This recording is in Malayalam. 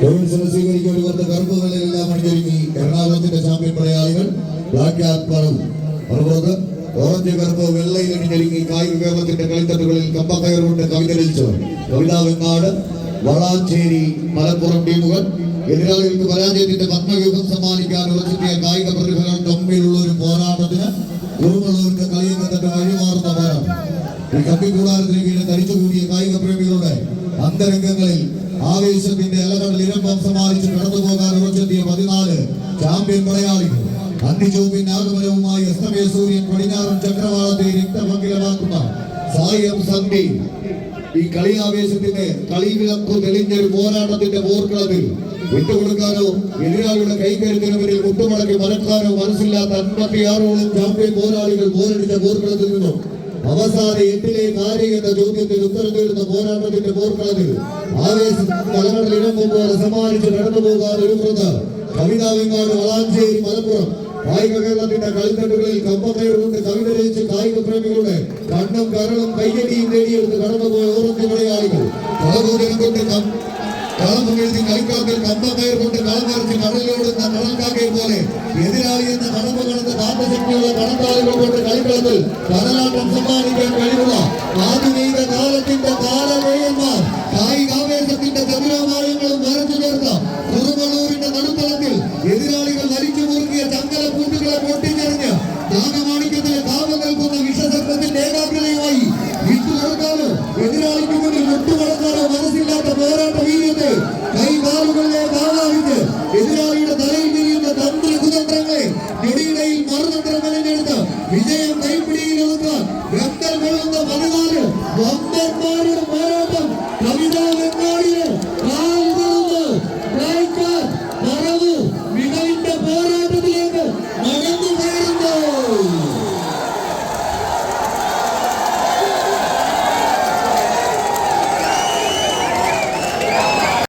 ടോമിൻസിനെ സ്വീകരിക്കാൻ ഒരു കറുപ്പുകളിലെല്ലാം കറുപ്പ് അണിഞ്ഞൊരുങ്ങി എറണാകുളത്തിന്റെ ചാമ്പ്യൻ മലയാളികൾ ബ്ലാക്ക് ആറ്റ് പറവും ഓറഞ്ച് കറുപ്പ് വെള്ളയിൽ അണിഞ്ഞൊരുങ്ങി കായിക കേരളത്തിന്റെ കളിത്തട്ടുകളിൽ കമ്പക്കയർ കൊണ്ട് കവിത രചിച്ചവർ കവിതാ വളാഞ്ചേരി മലപ്പുറം ടീമുകൾ എതിരാളികൾക്ക് പരാജയത്തിന്റെ പത്മയുഗം സമ്മാനിക്കാൻ ഉറച്ചെത്തിയ കായിക പ്രതിഭകൾ തമ്മിലുള്ള ഒരു പോരാട്ടത്തിന് കുറുമുള്ളവർക്ക് കളിയങ്കത്തിന്റെ വഴിമാറുന്ന പോരാട്ടം ഈ കമ്പിക്കൂടാരത്തിന് കീഴിൽ തരിച്ചുകൂടിയ കായിക പ്രേമികളുടെ അന്തരംഗങ്ങളിൽ ആവേശത്തിന്റെ അലകടൽ ഇരമ്പം സമ്മാനിച്ച് കടന്നുപോകാൻ ഉറച്ചെത്തിയ പതിനാല് ചാമ്പ്യൻ മലയാളികൾ. അന്തിചൂപ്പിൻ ആഗമനവുമായി അസ്തമയ സൂര്യൻ പടിഞ്ഞാറൻ ചക്രവാളത്തെ രക്തമംഗിലമാക്കുന്ന സായം സന്ധി ഈ കളി ആവേശത്തിന്റെ കളി വിളക്കു തെളിഞ്ഞൊരു പോരാട്ടത്തിന്റെ പോർക്കളത്തിൽ വിട്ടുകൊടുക്കാനോ എതിരാളിയുടെ കൈകരുത്തിന് മുന്നിൽ മുട്ടുമടക്കി മറക്കാനോ മനസ്സില്ലാത്ത അൻപത്തിയാറോളം ചാമ്പ്യൻ പോരാളികൾ പോരടിച്ച പോർക്കളത്തിൽ നിന്നും അവസാന എട്ടിലെ കാര്യം എന്ന ചോദ്യത്തിൽ ഉത്തരം തേടുന്ന പോരാട്ടത്തിന്റെ പോർക്കളത്തിൽ ആവേശം തലകടൽ ഇടമ്പോൾ സമ്മാനിച്ച് കടന്നു പോകാൻ ഒരു വൃത കവിതാവെങ്ങാട് വളാഞ്ചേരി മലപ്പുറം കായിക കേരളത്തിന്റെ കളിത്തട്ടുകളിൽ കമ്പക്കയർ കൊണ്ട് കവിത രചിച്ച് കായിക പ്രേമികളുടെ കണ്ണും കരളും കയ്യടിയും നേടിയെടുത്ത് കടന്നുപോയ ഓറഞ്ച് മലയാളികൾ കളകൂടനം കൊണ്ട് കം- കളം വീഴ്ത്തി കളിക്കളത്തിൽ കമ്പക്കയർ കൊണ്ട് കളം നിറച്ച് കടലിലോടുന്ന കടൽക്കാക്കയെ പോലെ എതിരാളി എന്ന வரலாற்றம் சம்மானிக்க കഴിവുള്ള ആധുനിക കാലത്തിന്റെ കാലവേയന്മാർ കായികാവേശത്തിന്റെ ഗംഭീരമായങ്ങളും വരച്ചു ചേർത്ത കുറുമലൂരിന്റെ നടുത്തളത്തിൽ എതിരാളികൾ വലിച്ചു മുറുകിയ ചങ്കല കൂട്ടുകളെ പൊട്ടിച്ചെറിഞ്ഞ് നാഗമാണിക്യത്തിന് കാവൽ നിൽക്കുന്ന വിശ്വസർപ്പത്തിന്റെ ഏകാഗ്രതയുമായി വിട്ടു കൊടുക്കാനോ എതിരാളിക്ക് മുന്നിൽ മുട്ടുകൊടുക്കാനോ മനസ്സില്ല ಎಂದೆಲ್ಲೂ ಬಂದಿದ್ದಾರೆ ಒಂದೆಂಬಾರು ಹೋರಾಟ